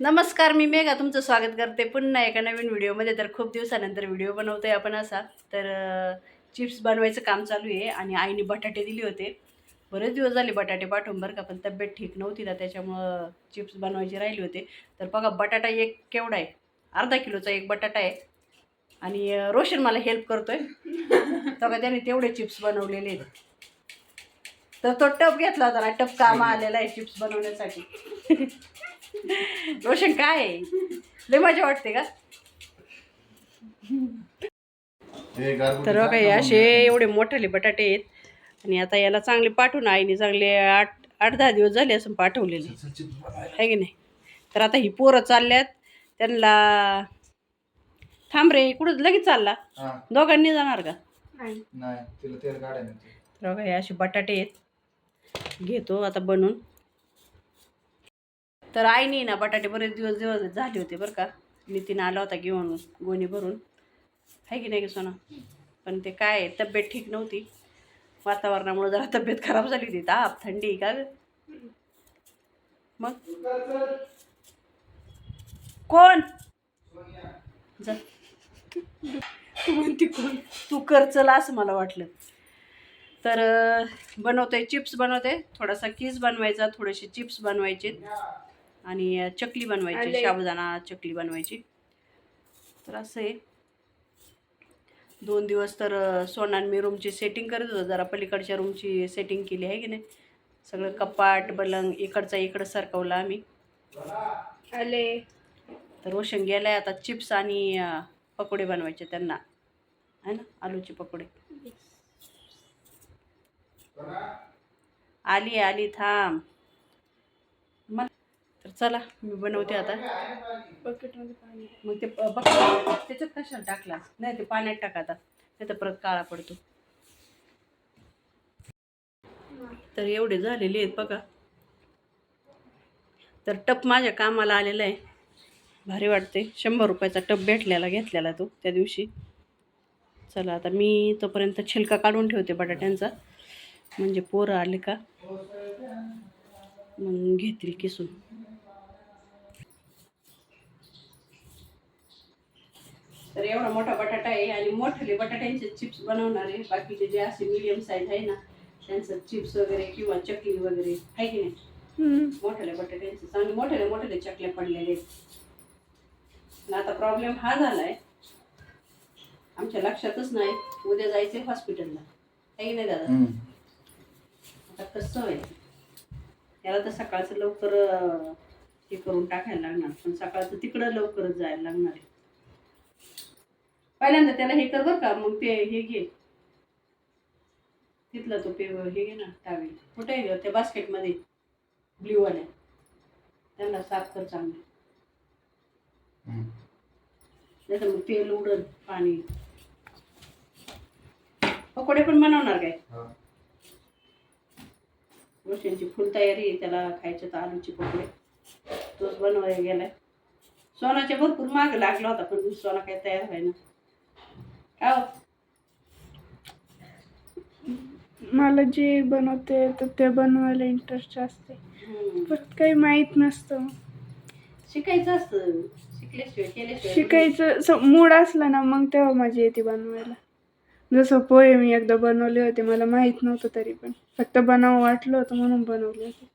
नमस्कार मी मेघा तुमचं स्वागत करते. पुन्हा एका नवीन व्हिडिओमध्ये. तर खूप दिवसानंतर व्हिडिओ बनवतोय आपण असा. तर चिप्स बनवायचं काम चालू आहे आणि आईने बटाटे दिले होते. बरेच दिवस झाले बटाटे पाठवून बरं का पण तब्येत ठीक नव्हती ना त्याच्यामुळं चिप्स बनवायचे राहिले होते. तर बघा बटाटा एक केवढा आहे. अर्धा किलोचा एक बटाटा आहे. आणि रोशन मला हेल्प करतोय. बघा त्याने तेवढे चिप्स बनवलेले आहेत. तर तो टप घेतला होता ना टप कामा आलेला आहे चिप्स बनवण्यासाठी. रोशन काय आहे? लय मजा वाटते का? तर बघा हे असे एवढे मोठाले बटाटे आहेत. आणि आता याला चांगले पाठवून आईने चांगले आठ आठ दहा दिवस झाले असं पाठवलेले. आहे. की नाही? तर आता ही पोरं चालल्यात. त्यांना थांब रे कुठं लगेच चालला? दोघांनी जाणार का? तर बघा हे असे बटाटे आहेत. घेतो आता बनवून. तर आईने ना बटाटे बरेच दिवस दिवस झाले होते बरं का. नितीन आला होता घेऊन गोणी भरून. आहे की नाही की सोना? पण ते काय तब्येत ठीक नव्हती. वातावरणामुळे जरा तब्येत खराब झाली होती. ताप थंडी का मग? कोण? जा. तू म्हणते कोण? तू कर चला असं मला वाटलं. तर बनवते चिप्स बनवते थोडासा किस बनवायचा थोडेसे चिप्स बनवायचे आणि चकली बनवायची. साबुदाणा चकली बनवायची. तर असं आहे. दोन दिवस तर अं, सोना आणि मी रूमची सेटिंग करत होतो. जरा पलीकडच्या रूमची सेटिंग केली आहे की नाही? सगळं कपाट बलंग इकडचा इकडं सरकवला आम्ही. आले. तर रोशन गेलाय आता चिप्स आणि पकोडे बनवायचे त्यांना. आहे ना? आलूचे पकोडे. आली आली थांब. चला मी बनवते आता. बकेटमध्ये पाणी. मग ते बघ त्याच्यात कशाला टाकला? नाही ते पाण्यात टाका आता. नाही तर परत काळा पडतो. तर एवढे झालेले आहेत बघा. तर टप माझ्या कामाला आलेला आहे. भारी वाटते. शंभर रुपयाचा टप भेटलेला घेतलेला तो त्या दिवशी. चला आता मी तोपर्यंत छिलका काढून ठेवते बटाट्यांचा. म्हणजे पोरं आले का? मग घेतील किसून. तर एवढा मोठा बटाटा आहे आणि मोठे बटाट्यांचे चिप्स बनवणार आहे. बाकीचे जे असे मिडियम साईज आहे ना त्यांचं चिप्स वगैरे किंवा चकली वगैरे आहे की नाही. मोठ्याल्या बटाट्यांचे. चांगले मोठ्याल्या मोठ्याल्या चकल्या पडलेले आहेत. आता प्रॉब्लेम हा झालाय आमच्या लक्षातच नाही उद्या जायचंय हॉस्पिटलला आहे की नाही दादा? आता कसं आहे त्याला तर सकाळचं लवकर हे करून टाकायला लागणार. पण सकाळचं तिकडं लवकरच जायला लागणार आहे. पहिल्यांदा त्याला हे कर बरं का मग ते हे घे. तिथला तो पे हे घे ना टावेल कुठे ग? त्या बास्केटमध्ये. ब्ल्यू वाल्या. त्यांना साफ कर चांगले. नाही तर मग तेल उडल पाणी. पकोडे पण बनवणार काय? रोशनची फुल तयारी आहे त्याला खायचे तर आलूचे पकोडे. तोच बनवायला गेलाय. सोनाच्या भरपूर माग लागला होता पण सोना काही तयार व्हायना? मला जे बनवते तर ते बनवायला इंटरेस्ट असते. परत काही माहीत नसतं. शिकायचं असतं. शिकल्याशिवाय केल्याशिवाय. शिकायचं मूड असला ना मग तेव्हा मजा येते बनवायला. जसं पोहे मी एकदा बनवले होते मला माहीत नव्हतं तरी पण. फक्त बनावं वाटलं होतं म्हणून बनवले होते.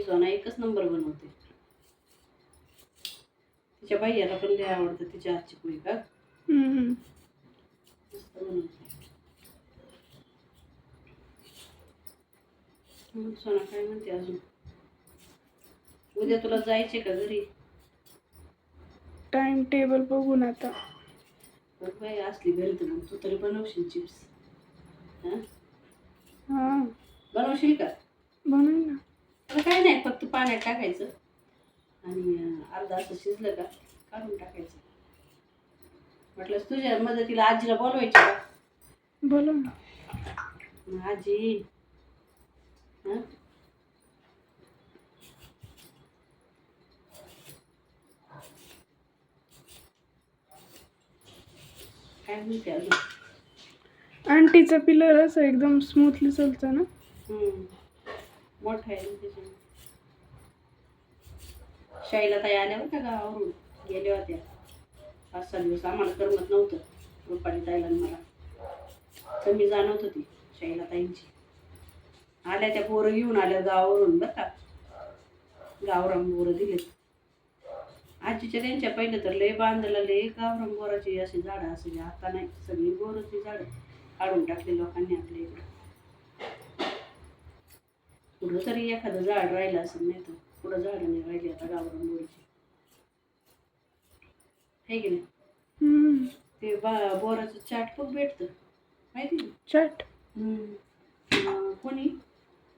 सोना एकच नंबर बनवते. तिच्या बाईला पण लय आवडतं तिच्या हातची पोळी का हम्म. मस्त बनवते मग सोना काय म्हणते अजून? उद्या तुला जायचे का घरी? टाइम टेबल बघून आता. बघ बाई असली घरी तर मग तू तरी बनवशील चिप्स हां? हां. बनवशील का? बनव ना. काय नाही फक्त पाण्यात टाकायचं. आणि अं, अर्धा असं शिजलं का? काढून टाकायचं. म्हटलंस तुझ्या मदतीला आजीला बोलवायची का? बोलव ना. मग आजी हं? काय म्हणते अजून? आंटीचं पिलर असं एकदम स्मूथली चालतं ना. हम्म. मोठं आहे ना त्याच्यामुळे शाईला ताई आल्या होत्या गावावरून. गेल्या होत्या. पाच सहा दिवस आम्हाला करमत नव्हतं. रुपाली ताईला मला. कमी जाणवत होती शाईला ताईंची. आल्या त्या पोरं घेऊन आल्या गावावरून बरं का. गावराम बोरं दिलेत. आजीच्या त्यांच्या पहिलं तर लय बांधला लय गावराम बोराची अशी झाडं असे आता नाही सगळी बोराची झाडं काढून टाकले लोकांनी आपल्या इकडे. कुठं तरी एखादं झाड राहिलं असं नाही तर. पुढं झाडं नाही राहिली आता गावरान बोराची आहे की नाही हम्म. ते बा बोराचं चाट खूप भेटतं माहिती ना चट हम्म. अं, कोणी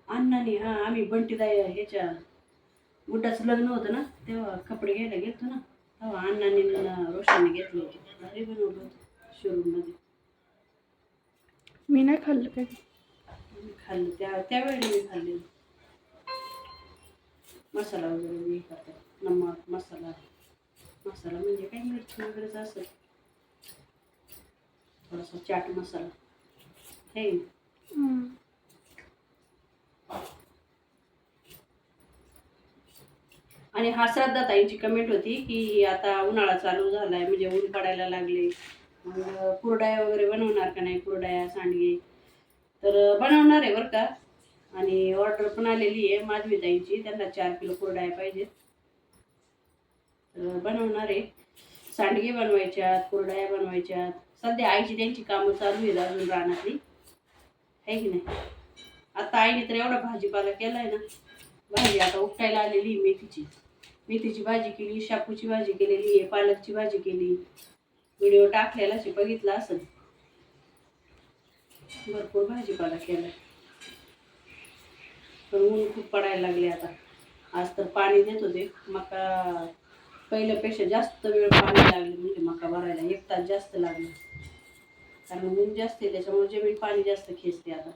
अण्णाने हा आम्ही बंटीदाई ह्याच्या गुड्डाचं लग्न होतं ना तेव्हा कपडे घ्यायला गेलतो ना तेव्हा अण्णाने न रोशनने घेतलं होतं भारी बनवलं होतं शोरूममध्ये मी नाही खाल्लं कधी आम्ही खाल्लं त्या त्यावेळी मी खाल्ले मसाला वगैरे मी करतात. नमक मसाला. मसाला म्हणजे काही मिरची वगैरेच असेल. थोडासा चाट मसाला. हे. आणि हा श्रद्धा ताईंची कमेंट होती की आता उन्हाळा चालू झालाय म्हणजे ऊन पडायला लागले. मग कुरडाया वगैरे बनवणार का नाही? कुरडाया सांडगे. तर बनवणार आहे बरं का? आणि ऑर्डर पण आलेली आहे माधवी ताईंची. त्यांना चार किलो कुरडाया पाहिजेत. तर बनवणार आहे. सांडगे बनवायच्यात कुरडाया बनवायच्यात. सध्या आईची त्यांची कामं चालू आहेत अजून रानातली. आहे की नाही? आता आईने तर एवढा भाजीपाला केला आहे ना. भाजी आता उपटायला आलेली आहे मेथीची. मेथीची भाजी केली शापूची भाजी केलेली आहे पालकची भाजी केली. व्हिडिओ टाकलेला बघितला असेल. भरपूर भाजीपाला केला पण ऊन खूप पडायला लागले आता. आज तर पाणी देत होते. मका पहिल्यापेक्षा जास्त वेळ पाणी लागले म्हणजे मका भरायला एक तास जास्त लागला. कारण ऊन जास्त आहे त्याच्यामुळे जमीन पाणी जास्त खेचते आता.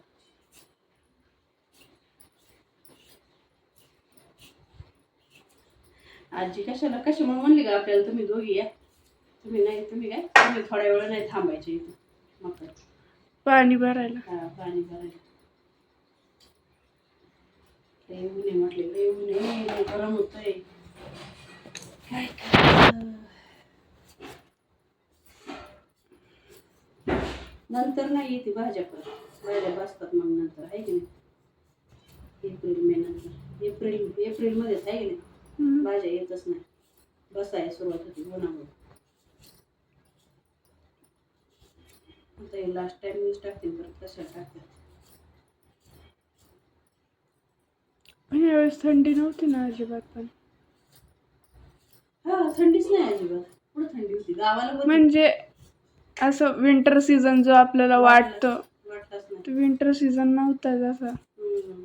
आजी कशाला कशामुळे म्हणली का आपल्याला तुम्ही दोघी या. तुम्ही नाही तुम्ही काय? तुम्ही थोड्या वेळ नाही थांबायचे इथं. मग. पाणी भरायला. हा पाणी भरायला. ऊन आहे म्हटले लय ऊन आहे लय गरम होतंय. काय? नंतर नाही येते भाज्या पण. भाज्या बसतात मग नंतर आहे की नाही? एप्रिल मे नंतर. एप्रिल एप्रिलमध्येच आहे की नाही. भाज्या येतच नाही. बसायला सुरुवात होती उन्हामुळे. आता लास्ट टाइम मीच टाकते परत कशाला टाकते? यावेळेस थंडी नव्हती ना अजिबात पण. हा थंडीच नाही अजिबात. पुढे थंडी होती? गावाला होती. म्हणजे असं विंटर सीझन जो आपल्याला वाटतं वाटलंच नाही. तो विंटर सीझन नव्हता जसा. हम्म.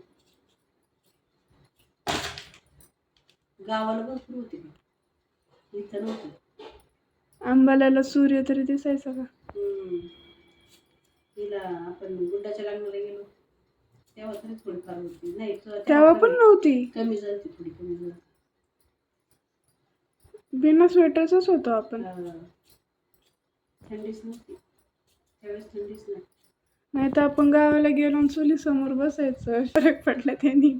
गावाला भरपूर होती का? इथं नव्हती. आंबाल्याला सूर्य तरी दिसायचा का? हम्म. हिला आपण गुड्डाच्या लग्नाला गेलो तेव्हा तरी थोडीफार होती. नाही तेव्हा तेव्हा पण नव्हती? कमी झाली थोडी कमी झाली बिना स्वेटरच होतो आपण. थंडीच नव्हती. त्यावेळेस थंडीच नाही. नाही तर आपण गावाला गेलो आणि चुली समोर बसायचं. फरक पडला त्यांनी.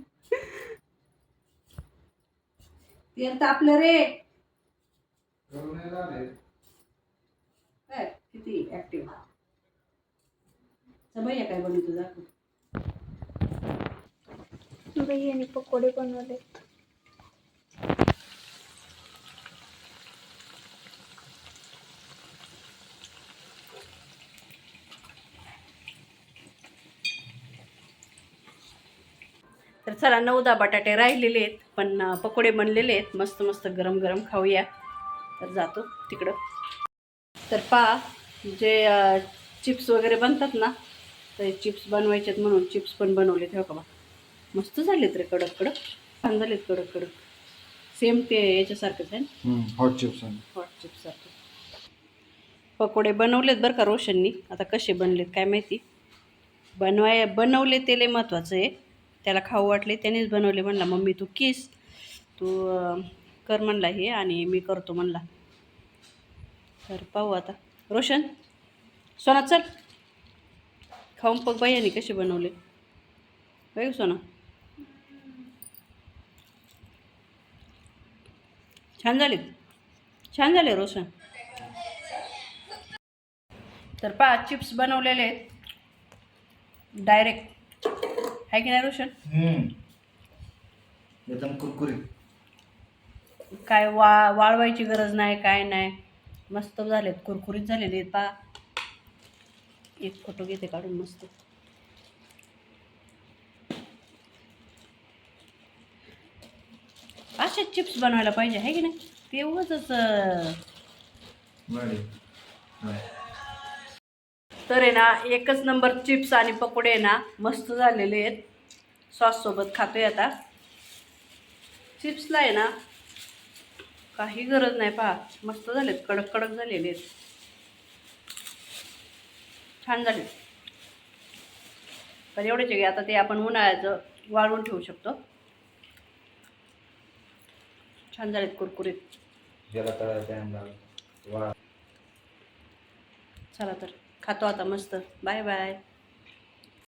तेल तापलं रे. काय किती ऍक्टिव्ह भैया काय बनवतो दाखव. यांनी पकोडे बनवले. तर चला नऊदा बटाटे राहिलेले आहेत पण पकोडे बनलेले आहेत. मस्त मस्त गरम गरम खाऊया. तर जातो तिकडं. तर पहा जे चिप्स वगैरे बनतात ना तर चिप्स बनवायचे आहेत म्हणून चिप्स पण बनवले ठेवा हो का बा? मस्त झालेत रे कडक कडक. छान झालेत कडक कडक. सेम ते याच्यासारखंच आहे ना हॉट चिप्स हॉट चिप्ससारखं पकोडे बनवलेत बरं का रोशननी. आता कसे बनलेत काय माहिती? बनवाय बनवले ते लय महत्त्वाचं आहे. त्याला खाऊ वाटले त्यानेच बनवले म्हणला मम्मी तू किस? तू कर म्हणला हे आणि मी करतो म्हणला. तर पाहू आता. रोशन सोना चल. खाऊन पग बाई कसे बनवले. बघ सोना. छान झाले छान झाले रोशन तर पहा चिप्स बनवलेले आहेत. डायरेक्ट आहे की नाही रोशन? एकदम कुरकुरीत. काय वा वाळवायची गरज नाही काय नाही. मस्त झालेत कुरकुरीत झालेले आहेत पहा. एक फोटो घेते काढून मस्त. असेच चिप्स बनवायला पाहिजे आहे की नाही? ते उगाचच अं, बरे. तर आहे ना एकच नंबर चिप्स आणि पकोडे आहे ना मस्त झालेले आहेत. सॉससोबत खातोय आता. चिप्सला आहे ना काही गरज नाही पहा. मस्त झालेत कडक कडक झालेले आहेत. छान झाले तर एवढेच आहे की आता ते आपण उन्हाळ्याचं वाळवून ठेवू शकतो. छान झालेत कुरकुरीत. ज्याला तळायला टाइम लागला. वा. चला तर खातो आता मस्त. Bye bye.